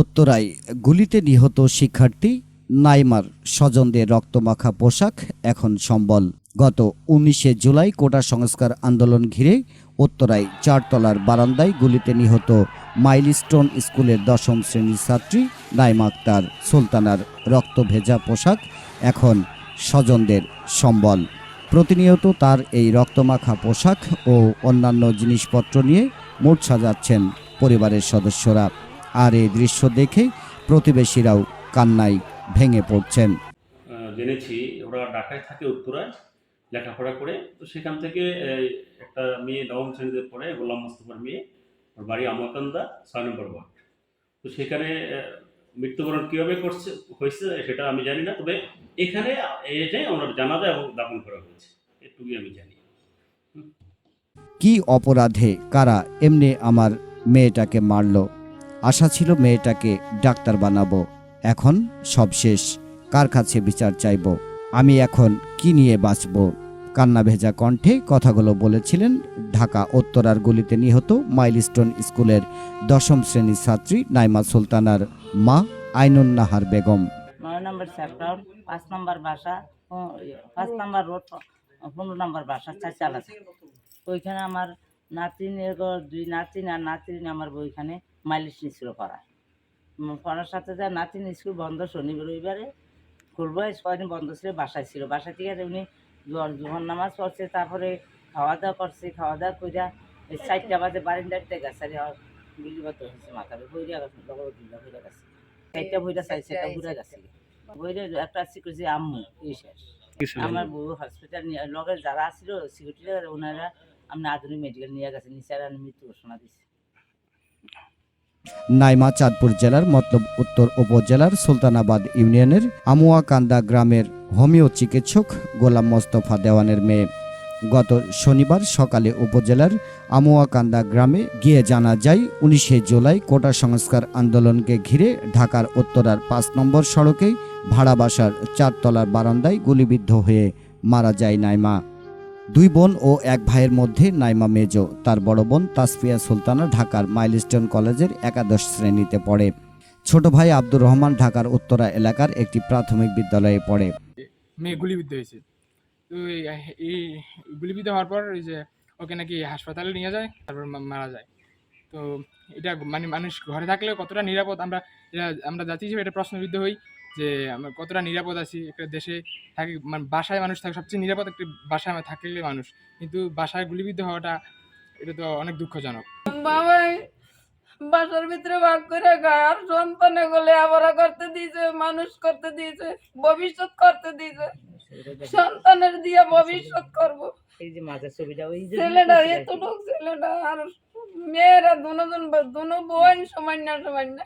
উত্তরায় গুলিতে নিহত শিক্ষার্থী নাইমার স্বজনদের রক্তমাখা পোশাক এখন সম্বল। গত উনিশে জুলাই কোটা সংস্কার আন্দোলন ঘিরে উত্তরায় চারতলার বারান্দায় গুলিতে নিহত মাইলস্টোন স্কুলের দশম শ্রেণির ছাত্রী নাইমা আক্তার সুলতানার রক্ত ভেজা পোশাক এখন স্বজনদের সম্বল। প্রতিনিয়ত তার এই রক্তমাখা পোশাক ও অন্যান্য জিনিসপত্র নিয়ে মোট সাজাচ্ছেন পরিবারের সদস্যরা। আর এই দৃশ্য দেখে প্রতিবেশীরাও কান্নায় ভেঙে পড়ছেন। জেনেছি ওরা ঢাকায় থাকে উত্তরায় লেখাপড়া করে। তো সেখান থেকে একটা মেয়ে নবম শ্রেণীতে পড়ে গোলাম মুস্তফার মেয়ে। ওর বাড়ি আমাকান্দা ছয় নম্বর ওয়ার্ড। তো সেখানে মৃত্যুবরণ কীভাবে করছে হয়েছে সেটা আমি জানি না তবে এখানে এটাই ওনার জানাজা এবং দাফন করা হয়েছে। এটুকুই আমি জানি। কি অপরাধে কারা এমনি আমার মেয়েটাকে মারল? আশা ছিল মেয়েটাকে ডাক্তার বানাবো। এখন সব শেষ। কার কাছে বিচার চাইব? আমি এখন কি নিয়ে বাঁচব? কান্না ভেজা কণ্ঠে কথাগুলো বলেছিলেন ঢাকা উত্তরার গুলিতে নিহত মাইলস্টোন স্কুলের দশম শ্রেণির ছাত্রী নাইমা সুলতানার মা আইনুন নাহার বেগম। নয় নম্বর সেক্টর পাঁচ নম্বর বাসা ইয়ে, পাঁচ নম্বর রোড পনেরো ওইখানে আমার নাতিনের দুই নাতিন আর নাতিন আমার ওইখানে মাইলিশ ছিল পড়ায়। উম, পড়ার সাথে যা নাতিন স্কুল বন্ধ শনিবার রবিবারে। খুলবো ছয়দিন বন্ধ ছিল বাসায় ছিল। বাসা থেকে উনি জোহর জোহর নামাজ পড়ছে তারপরে খাওয়া দাওয়া করছে। খাওয়া দাওয়া কইরা এই চারটা বাজে বারিন্দারিতে গেছে। গুলিবাদ হয়েছে মাথার বইরা গেছে লগরগুলা হয়ে গেছে। চারটা বইটা চাইছে একটা ঘুরে গেছে। বইরে একটা আছে কইছে আম্মু এই শেষ। আমার বউ হসপিটাল নিয়ে লগে যারা ছিল সিকিউরিটি ওনারা আমরা আধুনিক মেডিকেল নিয়ে গেছে নিচার আর মৃত্যু ঘোষণা দিছে। নাইমা চাঁদপুর জেলার মতলব উত্তর উপজেলার সুলতানাবাদ ইউনিয়নের আমুয়াকান্দা গ্রামের হোমিও চিকিৎসক গোলাম মোস্তফা দেওয়ানের মেয়ে। গত শনিবার সকালে উপজেলার আমুয়াকান্দা গ্রামে গিয়ে জানা যায়, উনিশে জুলাই কোটা সংস্কার আন্দোলনকে ঘিরে ঢাকার উত্তরার পাঁচ নম্বর সড়কে ভাড়া বাসার চারতলার বারান্দায় গুলিবিদ্ধ হয়ে মারা যায় নাইমা। দুই বোন ও এক ভাইয়ের মধ্যে নাইমা মেজো। তার বড় বোন তাসফিয়া সুলতানা ঢাকার মাইলস্টোন কলেজের একাদশ শ্রেণীতে পড়ে। ছোট ভাই আব্দুর রহমান ঢাকার উত্তরা এলাকার একটি প্রাথমিক বিদ্যালয়ে পড়ে। মেয়ে গুলিবিদ্ধ হয়েছে। তো এই- গুলিবিদ্ধ হওয়ার পর এই যে ওকে নাকি হাসপাতালে নিয়ে যায়, তারপর মারা যায়। তো এটা মানে মানুষ ঘরে থাকলে কতটা নিরাপদ আমরা আমরা জাতি হিসেবে এটা প্রশ্নবিদ্ধ হই। যে আমরা কতটা নিরাপদ আছি একটা দেশে থাকি মানে বাসায় মানুষ থাকে সবচেয়ে নিরাপদ একটি বাসায় আমার থাকলে মানুষ। কিন্তু বাসায় গুলিবিদ্ধ হওয়াটা এটা তো অনেক দুঃখজনক। বাবাই বাসার ভিতরে ভাগ করে আর সন্তানে গলে আবার করতে দিয়েছে মানুষ করতে দিয়েছে ভবিষ্যৎ করতে দিয়েছে। সন্তানের দিয়ে ভবিষ্যৎ করব। এই যে মাঝের ছবিটা ওই যে ছেলেটা এতটুক ছেলেটা আর মেয়েরা দুজন দুনো বোন সমান না সমান না।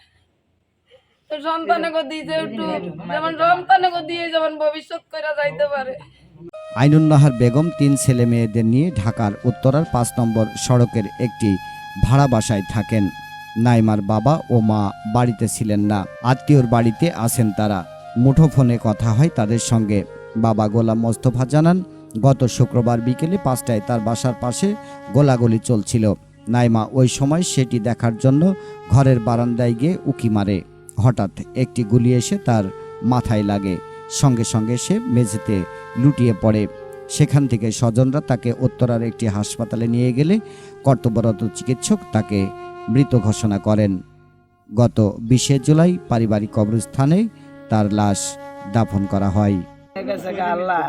আইনুন্নাহার বেগম তিন ছেলে মেয়েদের নিয়ে ঢাকার উত্তরার পাঁচ নম্বর সড়কের একটি ভাড়া বাসায় থাকেন। নাইমার বাবা ও মা বাড়িতে ছিলেন না। আত্মীয়র বাড়িতে আসেন তারা। মুঠোফোনে কথা হয় তাদের সঙ্গে। বাবা গোলাম মোস্তফা জানান, গত শুক্রবার বিকেলে পাঁচটায় তার বাসার পাশে গোলাগুলি চলছিল। নাইমা ওই সময় সেটি দেখার জন্য ঘরের বারান্দায় গিয়ে উকি মারে। হঠাৎ একটি গুলি এসে তার মাথায় লাগে। সঙ্গে সঙ্গে সে মেঝেতে লুটিয়ে পড়ে। সেখান থেকে স্বজনরা তাকে উত্তরার একটি হাসপাতালে নিয়ে গেলে কর্তব্যরত চিকিৎসক তাকে মৃত ঘোষণা করেন। গত বিশে জুলাই পারিবারিক কবরস্থানে তার লাশ দাফন করা হয়। গেছে আল্লাহ।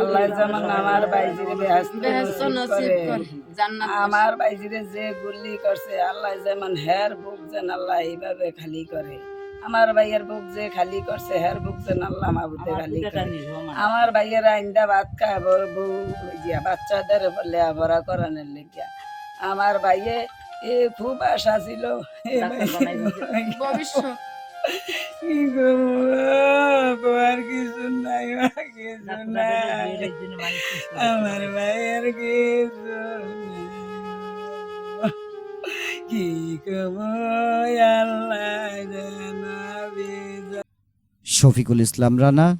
আল্লাহ যেমন আমার বাইজিরে বেহেস্ত করে। আমার বাইজিরে যে গুলি করছে আল্লাহ যেমন হের বুক যেন আল্লাহ এইভাবে খালি করে। আমার ভাইয়ের বুক যে খালি করছে হের বুক যেন আল্লাহ মাবুতে খালি করে। আমার ভাইয়ের আইন্দা ভাত খায় বউ ইয়া বাচ্চাদের লেখাপড়া করানোর লেগিয়া। আমার ভাইয়ে এ খুব আশা ছিল ভবিষ্যৎ। আর কিছু নাই কিছু নাই। আমার ভাইয়ের কিছু কি শফিকুল ইসলাম রানা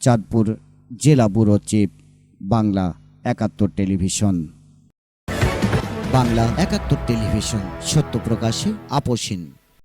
চাঁদপুর জেলা ব্যুরো চিফ বাংলা একাত্তর টেলিভিশন। বাংলা একাত্তর টেলিভিশন সত্য প্রকাশে আপোষহীন